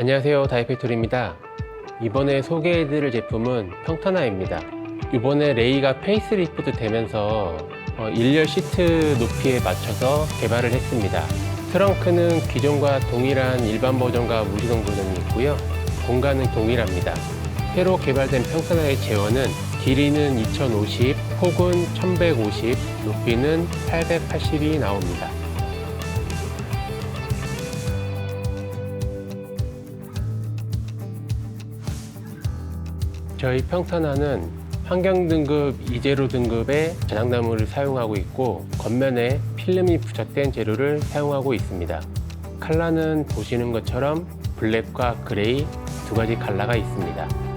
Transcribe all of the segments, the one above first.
안녕하세요. 다이팩토리입니다. 이번에 소개해드릴 제품은 평탄화입니다. 이번에 레이가 페이스리프트 되면서 어, 일렬 시트 높이에 맞춰서 개발을 했습니다. 트렁크는 기존과 동일한 일반 버전과 무시동 버전이 있고요. 공간은 동일합니다. 새로 개발된 평탄화의 제원은 길이는 2050, 폭은 1150, 높이는 880이 나옵니다 저희 평탄화는 환경 등급 이제로 등급의 자작나무를 사용하고 있고 겉면에 필름이 부착된 재료를 사용하고 있습니다. 컬러는 보시는 것처럼 블랙과 그레이 두 가지 컬러가 있습니다.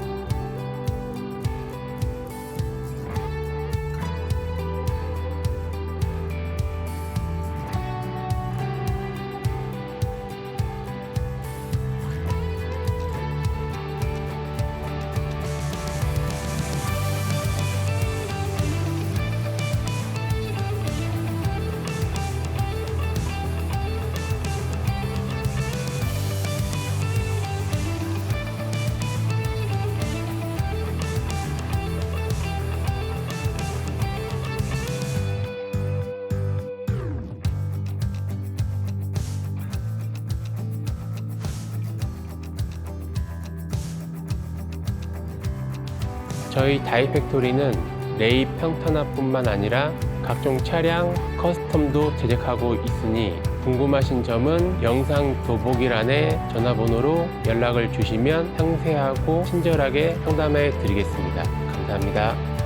저희 다이팩토리는 레이 평탄화뿐만 아니라 각종 차량 커스텀도 제작하고 있으니 궁금하신 점은 영상 더보기란에 전화번호로 연락을 주시면 상세하고 친절하게 상담해 드리겠습니다. 감사합니다.